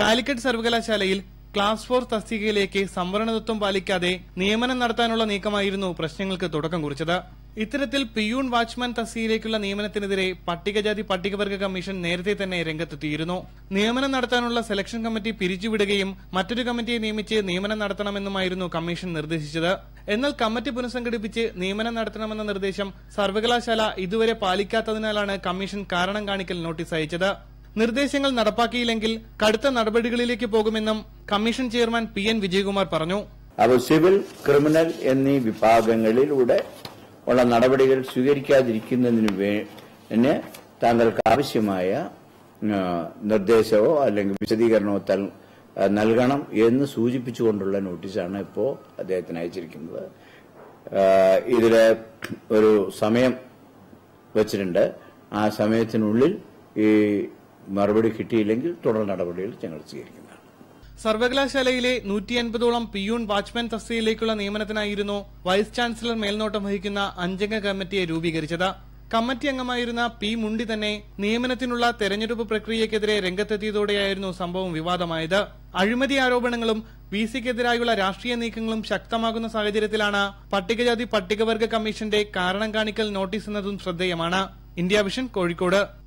കാലിക്കറ്റ് സർവകലാശാലയിൽ class four തസ്തികയിലേക്ക് സംവരണതത്വം പാലിക്കാതെ നിയമനം നടത്താനുള്ള നീക്കമായിരുന്നു പ്രശ്നങ്ങൾക്ക് തുടക്കം കുറിച്ചത്. ഇത്തരത്തിൽ പിയൂൺ വാച്ച്മാൻ തസ്തിയിലേക്കുള്ള നിയമനത്തിനെതിരെ പട്ടികജാതി പട്ടികവർഗ കമ്മീഷൻ നേരത്തെ തന്നെ രംഗത്തെത്തിയിരുന്നു. നിയമനം നടത്താനുള്ള സെലക്ഷൻ കമ്മിറ്റി പിരിച്ചുവിടുകയും മറ്റൊരു കമ്മിറ്റിയെ നിയമിച്ച് നിയമനം നടത്തണമെന്നുമായിരുന്നു കമ്മീഷൻ നിർദ്ദേശിച്ചത്. എന്നാൽ കമ്മിറ്റി പുനഃസംഘടിപ്പിച്ച് നിയമനം നടത്തണമെന്ന നിർദ്ദേശം സർവകലാശാല ഇതുവരെ പാലിക്കാത്തതിനാലാണ് കമ്മീഷൻ കാരണം കാണിക്കൽ നോട്ടീസ് അയച്ചത്. നിർദ്ദേശങ്ങൾ നടപ്പാക്കിയില്ലെങ്കിൽ കടുത്ത നടപടികളിലേക്ക് പോകുമെന്നും commission chairman P N Vijayakumar പറഞ്ഞു. അപ്പോൾ സിവിൽ ക്രിമിനൽ എന്നീ വിഭാഗങ്ങളിലൂടെ ഉള്ള നടപടികൾ സ്വീകരിക്കാതിരിക്കുന്നതിന് താങ്കൾക്ക് ആവശ്യമായ നിർദ്ദേശമോ അല്ലെങ്കിൽ വിശദീകരണമോ നൽകണം എന്ന് സൂചിപ്പിച്ചുകൊണ്ടുള്ള നോട്ടീസാണ് ഇപ്പോൾ അദ്ദേഹത്തിന് അയച്ചിരിക്കുന്നത്. ഇതിലെ ഒരു സമയം വച്ചിട്ടുണ്ട്. ആ സമയത്തിനുള്ളിൽ ഈ മറുപടി കിട്ടിയില്ലെങ്കിൽ തുടർ നടപടികൾ ഞങ്ങൾ സ്വീകരിക്കുന്നതാണ്. സർവകലാശാലയിലെ നൂറ്റി അൻപതോളം പിയൂൺ വാച്ച്മാൻ തസ്തികയിലേക്കുള്ള നിയമനത്തിനായിരുന്നു വൈസ് ചാൻസലർ മേൽനോട്ടം വഹിക്കുന്ന അഞ്ചംഗ കമ്മിറ്റിയെ രൂപീകരിച്ചത്. കമ്മിറ്റി അംഗമായിരുന്ന പി മുണ്ടി തന്നെ നിയമനത്തിനുള്ള തെരഞ്ഞെടുപ്പ് പ്രക്രിയക്കെതിരെ രംഗത്തെത്തിയതോടെയായിരുന്നു സംഭവം വിവാദമായത്. അഴിമതി ആരോപണങ്ങളും വി സിക്കെതിരായുള്ള രാഷ്ട്രീയ നീക്കങ്ങളും ശക്തമാകുന്ന സാഹചര്യത്തിലാണ് പട്ടികജാതി പട്ടികവർഗ കമ്മീഷന്റെ കാരണം കാണിക്കൽ നോട്ടീസ് എന്നതും ശ്രദ്ധേയമാണ്. India Vision Kozhikode.